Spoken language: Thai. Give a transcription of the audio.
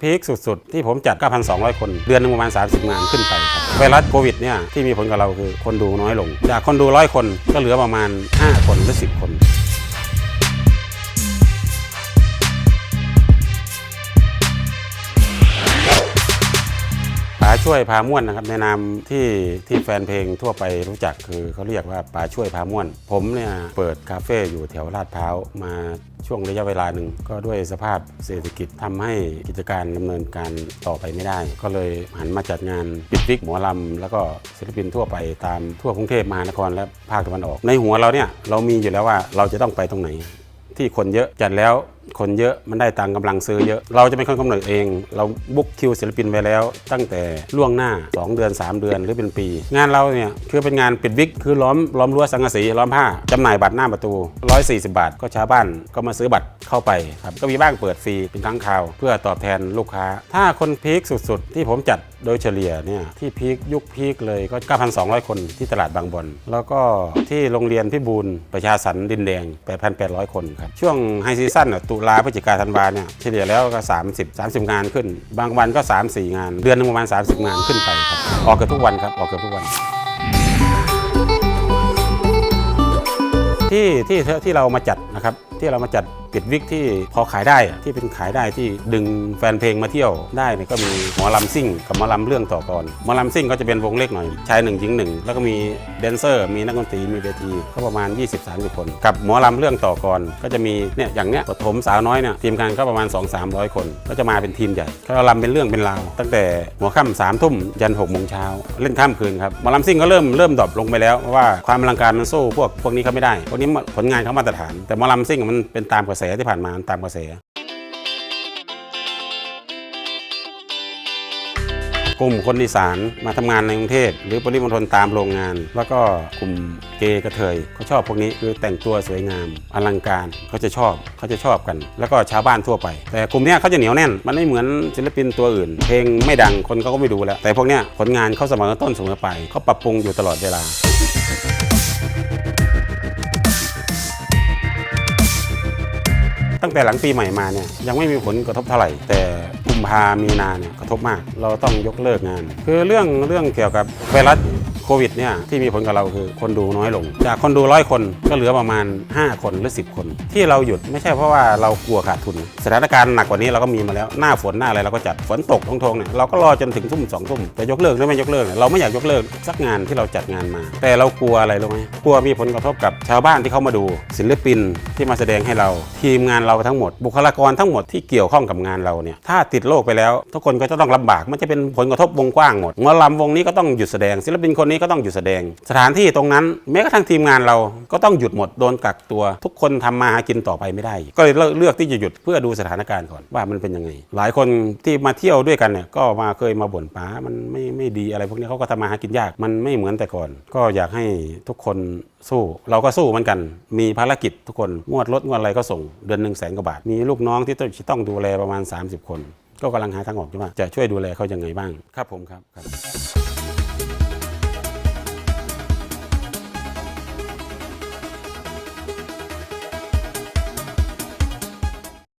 พีคสุดๆ ที่ผมจัด 9,200 คน เดือนหนึงประมาณ 30 งานขึ้นไปครับไวรัสโควิดเนี่ยที่มีผลกับเราคือคนดูน้อยลง จากคนดูร้อยคนก็เหลือประมาณ 5 คนหรือ 10 คน ช่วยพาม่วนนะครับในนามที่ที่แฟนเพลงทั่วไปรู้จักคือเขาเรียกว่าป๋าช่วยพาม่วน ผมเนี่ยเปิดคาเฟ่อยู่แถวลาดพร้าวมาช่วงระยะเวลาหนึ่งก็ด้วยสภาพเศรษฐกิจทำให้กิจการดำเนินการต่อไปไม่ได้ ก็เลยหันมาจัดงานปิดวิกหมอลำแล้วก็ศิลปินทั่วไปตามทั่วกรุงเทพมหานครและภาคตะวันออก ในหัวเราเนี่ยเรามีอยู่แล้วว่าเราจะต้องไปตรงไหน ที่คนเยอะจัดแล้ว คนเยอะมันได้ตังค์กำลังซื้อเยอะ เราจะเป็นคนกำหนดเอง เราบุ๊กคิวศิลปินไว้แล้ว ตั้งแต่ล่วงหน้า 2 เดือน 3 เดือนหรือเป็นปี งานเราเนี่ยคือเป็นงานปิดวิกคือล้อมล้อมรั้วสังกะสีล้อมผ้าจำหน่ายบัตรหน้าประตู 140 บาท ก็ชาวบ้านก็มาซื้อบัตรเข้าไปครับก็มีบ้างเปิดฟรีเป็นครั้งคราว เพื่อตอบแทนลูกค้า ถ้าคนพีคสุดๆ ที่ผมจัดโดยเฉลี่ยเนี่ยที่พีคยุคพีคเลยก็ 9,200 คนที่ตลาดบางบอนแล้วก็ที่โรงเรียนพิบูลประชาสรรดินแดง 8,800 คนครับช่วงไฮซีซั่นน่ะตุลาพฤศจิกาธันวาเนี่ยเฉลี่ยแล้วก็ 30 30 งานขึ้น บางวันก็ 3 4 งาน เดือนหนึงประมาณ 30 งานขึ้นไปครับออกเกือบทุกวันครับออกเกือบทุกวัน ที่ที่ที่เรามาจัดนะครับที่เรามาจัดปิดวิกที่พอขายได้ที่เป็นขายได้ที่ดึงแฟนเพลงมาเที่ยวได้เนี่ยก็มีหมอลำซิ่งกับหมอลำเรื่องต่อกรหมอลำซิ่งก็จะเป็นวงเล็กหน่อยชายหนึ่งหญิงหนึ่งแล้วก็มีแดนเซอร์ มีนักดนตรีมีเวทีก็ประมาณ 20-30 คน กับหมอลำเรื่องต่อกรก็จะมีเนี่ยอย่างเนี้ยปฐมสาวน้อยเนี่ยทีมงานก็ประมาณ 2-300 คน ก็จะมาเป็นทีมใหญ่ก็ลำเป็นเรื่องเป็นราว ตั้งแต่หัวค่ำสามทุ่มยันหกโมงเช้าเล่นข้ามคืนครับหมอลำซิ่งก็เริ่มเริ่มดรอปลงไปแล้วเพราะว่าความอลังการมันสู้พวกพวกนี้เขาไม่ได้พวกนี้ผลงานเขามาตรฐานแต่หมอลำซิ่งมันเป็นตามกระแสที่ผ่านมาตามกระแสกลุ่มคนอีสานมาทำงานในกรุงเทพหรือปริมณฑลตามโรงงาน แล้วก็กลุ่มเกย์กระเทยเขาชอบพวกนี้คือแต่งตัวสวยงาม อลังการเขาจะชอบเขาจะชอบกัน แล้วก็ชาวบ้านทั่วไป แต่กลุ่มนี้เขาจะเหนียวแน่น มันไม่เหมือนศิลปินตัวอื่น เพลงไม่ดังคนเขาก็ไม่ดูแล้ว แต่พวกนี้ผลงานเขาเสมอต้นเสมอไปเขาปรับปรุงอยู่ตลอดเวลา ตั้งแต่หลังปีใหม่มาเนี่ยยังไม่มีผลกระทบเท่าไหร่แต่ มภามีนาเนี่ยกระทบมาก เราต้องยกเลิกงาน คือเรื่องเรื่องเกี่ยวกับไวรัสโควิดเนี่ยที่มีผลกับเราคือคนดูน้อยลง จากคนดูร้อยคนก็เหลือประมาณ 5 คนหรือ 10 คน ที่เราหยุดไม่ใช่เพราะว่าเรากลัวขาดทุน สถานการณ์หนักกว่านี้เราก็มีมาแล้วหน้าฝนหน้าอะไรเราก็จัดฝนตกทงทงเนี่ยเราก็รอจนถึงทุ่มสองทุ่มจะยกเลิกหรือไม่ยกเลิกเนี่ยเราไม่อยากยกเลิกสักงานที่เราจัดงานมา แต่เรากลัวอะไรรู้ไหมกลัวมีผลกระทบกับชาวบ้านที่เขามาดู ศิลปินที่มาแสดงให้เรา ทีมงานเราทั้งหมด บุคลากรทั้งหมดที่เกี่ยวข้องกับงานเราเนี่ยถ้าติดโรคไปแล้ว ทุกคนก็จะต้องลำบากมันจะเป็นผลกระทบวงกว้างหมดหมอลำวงนี้ก็ต้องหยุดแสดง ศิลปินคนนี้ก็ต้องหยุดแสดง สถานที่ตรงนั้นแม้กระทั่งทีมงานเราก็ต้องหยุดหมดโดนกักตัว ทุกคนทำมาหากินต่อไปไม่ได้ ก็เลยเลือกเลือกที่จะหยุดเพื่อดูสถานการณ์ก่อนว่ามันเป็นยังไง หลายคนที่มาเที่ยวด้วยกันเนี่ยก็มาเคยมาบ่นป้ามันไม่ไม่ดีอะไรพวกนี้เขาก็ทำมาหากินยากมันไม่เหมือนแต่ก่อน ก็อยากให้ทุกคนสู้เราก็สู้เหมือนกัน มีภารกิจทุกคนงวดรถงวดอะไรก็ส่ง เดือนหนึ่งแสนกว่าบาท มีลูกน้องที่ต้องต้องดูแลประมาณ 30 คนก็กำลังหาทางออกอยู่ว่าจะช่วยดูแลเขายังไงบ้างครับผมครับครับ